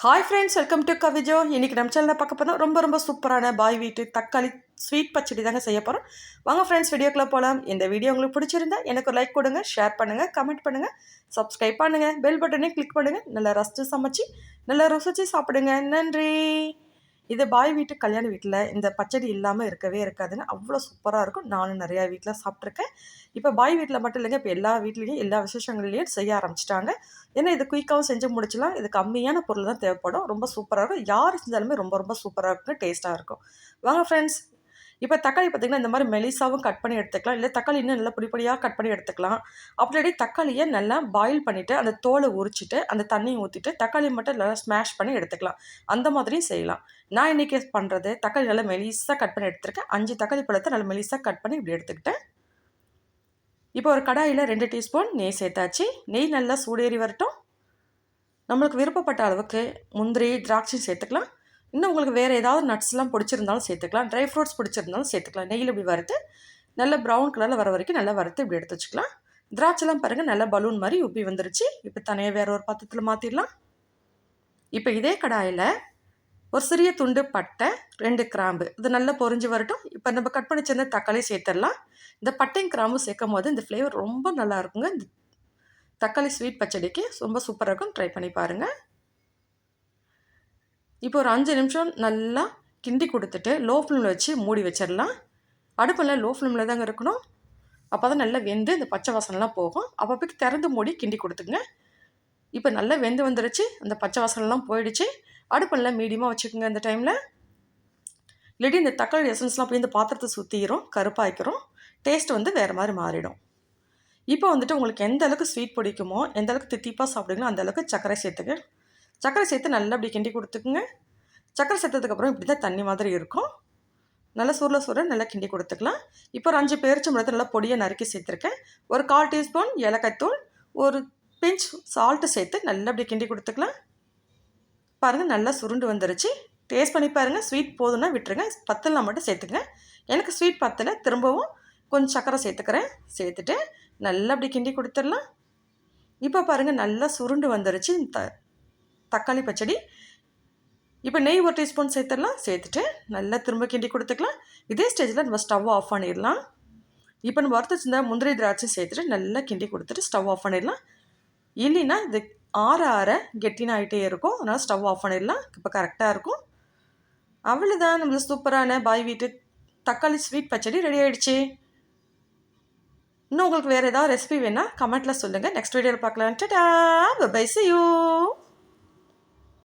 Hi friends welcome to கவிஜோ இன்றைக்கி நம்ம சேனலில் பார்க்க போகிறோம் ரொம்ப ரொம்ப சூப்பரான பாய் வீட்டு தக்காளி ஸ்வீட் பச்சடி தாங்க செய்ய போகிறோம் வாங்க ஃப்ரெண்ட்ஸ் வீடியோக்குள்ளே போகலாம் இந்த வீடியோ உங்களுக்கு பிடிச்சிருந்தா எனக்கு ஒரு லைக் கொடுங்க ஷேர் பண்ணுங்கள் கமெண்ட் பண்ணுங்கள் சப்ஸ்கிரைப் பண்ணுங்கள் பெல் பட்டனே கிளிக் பண்ணுங்கள் நல்லா ரசித்து சமைச்சு நல்லா ருசிச்சு சாப்பிடுங்க. நன்றி. இது பாய் வீட்டு கல்யாண வீட்டில் இந்த பச்சடி இல்லாமல் இருக்கவே இருக்காதுன்னு அவ்வளோ சூப்பராக இருக்கும். நானும் நிறையா வீட்டில் சாப்பிட்ருக்கேன் இப்போ பாய் வீட்டில் மட்டும் இல்லைங்க இப்போ எல்லா வீட்லேயும் எல்லா விசேஷங்கள்லேயும் செய்ய ஆரம்பிச்சிட்டாங்க. ஏன்னா இது குயிக்காகவும் செஞ்சு முடிச்சலாம் இது கம்மியான பொருள் தான் தேவைப்படும். ரொம்ப சூப்பராக இருக்கும். யார் செஞ்சாலுமே ரொம்ப ரொம்ப சூப்பராக இருக்கும் டேஸ்ட்டாக இருக்கும். வாங்க ஃப்ரெண்ட்ஸ் இப்போ தக்காளி பார்த்திங்கன்னா இந்த மாதிரி மெலிசாவும் கட் பண்ணி எடுத்துக்கலாம். இல்லை தக்காளி இன்னும் நல்லா பொடிப்பொடியாக கட் பண்ணி எடுத்துக்கலாம். அப்படி தக்காளியை நல்லா பாயில் பண்ணிவிட்டு அந்த தோலை உரிச்சிட்டு அந்த தண்ணியை ஊற்றிட்டு தக்காளி மட்டும் நல்லா ஸ்மாஷ் பண்ணி எடுத்துக்கலாம். அந்த மாதிரியும் செய்யலாம். நான் இன்றைக்கி பண்ணுறது தக்காளி நல்லா மெலிசாக கட் பண்ணி எடுத்துருக்கேன். அஞ்சு தக்காளி பழத்தை நல்லா மெலிசாக கட் பண்ணி இப்படி எடுத்துக்கிட்டேன். இப்போ ஒரு கடாயில் ரெண்டு டீஸ்பூன் நெய் சேர்த்தாச்சு. நெய் நல்லா சூடேறி வரட்டும். நம்மளுக்கு விருப்பப்பட்ட அளவுக்கு முந்திரி திராட்சை சேர்த்துக்கலாம். இன்னும் உங்களுக்கு வேறு ஏதாவது நட்ஸ்லாம் பிடிச்சிருந்தாலும் சேர்த்துக்கலாம். ட்ரை ஃப்ரூட்ஸ் பிடிச்சிருந்தாலும் சேர்த்துக்கலாம். நெய்யில் இப்படி வறுத்து நல்ல ப்ரௌன் கலரில் வர வரைக்கும் நல்லா வறுத்து இப்படி எடுத்து வச்சுக்கலாம். திராட்சைலாம் பாருங்கள் நல்லா பலூன் மாதிரி உப்பி வந்துருச்சு. இப்போ தனியாக வேறு ஒரு பாத்திரத்தில் மாற்றிடலாம் இப்போ இதே கடாயில் ஒரு சிறிய துண்டு பட்டை ரெண்டு கிராம்பு. இது நல்லா பொறிஞ்சு வரட்டும். இப்போ நம்ம கட் பண்ணி சேர்ந்த தக்காளி சேர்த்துடலாம். இந்த பட்டையும் கிராம்பு சேர்க்கும் போது இந்த ஃப்ளேவர் ரொம்ப நல்லா இருக்குங்க. இந்த தக்காளி ஸ்வீட் பச்சடிக்கு ரொம்ப சூப்பராக இருக்கும். ட்ரை பண்ணி பாருங்கள் இப்போ ஒரு அஞ்சு நிமிஷம் நல்லா கிண்டி கொடுத்துட்டு லோ ஃப்ளேமில் வச்சு மூடி வச்சிடலாம். அடுப்பில் லோ ஃப்ளேமில் தாங்க இருக்கணும். அப்போ தான் நல்லா வெந்து இந்த பச்சை வாசனெலாம் போகும். அப்போ திறந்து மூடி கிண்டி கொடுத்துங்க இப்போ நல்லா வெந்து வந்துருச்சு. அந்த பச்சை வாசனெலாம் போயிடுச்சு. அடுப்பில் மீடியமாக வச்சுக்கோங்க இந்த டைமில் இல்லாட்டி இந்த தக்காளி எசன்ஸ்லாம் போய் இந்த பாத்திரத்தை சுற்றிக்கிறோம் கருப்பாய்க்கிறோம் டேஸ்ட் வந்து வேறு மாதிரி மாறிடும். இப்போ வந்துட்டு உங்களுக்கு எந்த அளவுக்கு ஸ்வீட் பிடிக்குமோ எந்த அளவுக்கு தித்திப்பாக சாப்பிடுங்களோ அந்த அளவுக்கு சர்க்கரை சேர்த்துக்க. சர்க்கரை சேர்த்து நல்லா அப்படி கிண்டி கொடுத்துக்குங்க. சர்க்கரை சேர்த்ததுக்கப்புறம் இப்படி தான் தண்ணி மாதிரி இருக்கும். நல்லா சுருள சுருள நல்லா கிண்டி கொடுத்துக்கலாம். இப்போ ஒரு அஞ்சு பேரிச்சம் பழத்தை நல்லா பொடியை நறுக்கி சேர்த்துருக்கேன். ஒரு கால் டீஸ்பூன் ஏலக்காய்த்தூள் ஒரு பிஞ்ச் சால்ட்டு சேர்த்து நல்லா அப்படி கிண்டி கொடுத்துக்கலாம். பாருங்கள் நல்லா சுருண்டு வந்துருச்சு. டேஸ்ட் பண்ணி பாருங்கள் ஸ்வீட் போதுன்னா விட்டுருங்க. பத்தலாம் மட்டும் சேர்த்துங்க எனக்கு ஸ்வீட் பத்தலை திரும்பவும் கொஞ்சம் சர்க்கரை சேர்த்துக்கிறேன். சேர்த்துட்டு நல்லா அப்படி கிண்டி கொடுத்துடலாம். இப்போ பாருங்கள் நல்லா சுருண்டு வந்துருச்சு. த தக்காளி பச்சடி. இப்போ நெய் ஒரு டீஸ்பூன் சேர்த்துடலாம். சேர்த்துட்டு நல்லா திரும்ப கிண்டி கொடுத்துக்கலாம். இதே ஸ்டேஜில் நம்ம ஸ்டவ் ஆஃப் பண்ணிடலாம். இப்போ நம்ம வறுத்து வச்சுருந்தா முந்திரி திராட்சை சேர்த்துட்டு நல்லா கிண்டி கொடுத்துட்டு ஸ்டவ் ஆஃப் பண்ணிடலாம். இல்லைன்னா இது ஆற ஆற கெட்டின ஆகிட்டே இருக்கும். அதனால் ஸ்டவ் ஆஃப் பண்ணிடலாம். இப்போ கரெக்டாக இருக்கும். அவ்வளோதான் நம்மளுக்கு சூப்பரான பாய் வீட்டு தக்காளி ஸ்வீட் பச்சடி ரெடி ஆகிடுச்சு இன்னும் உங்களுக்கு வேறு ஏதாவது ரெசிபி வேணால் கமெண்ட்டில் சொல்லுங்கள் நெக்ஸ்ட் வீடியோவில் பார்க்கலாம் டடா பை சி யூ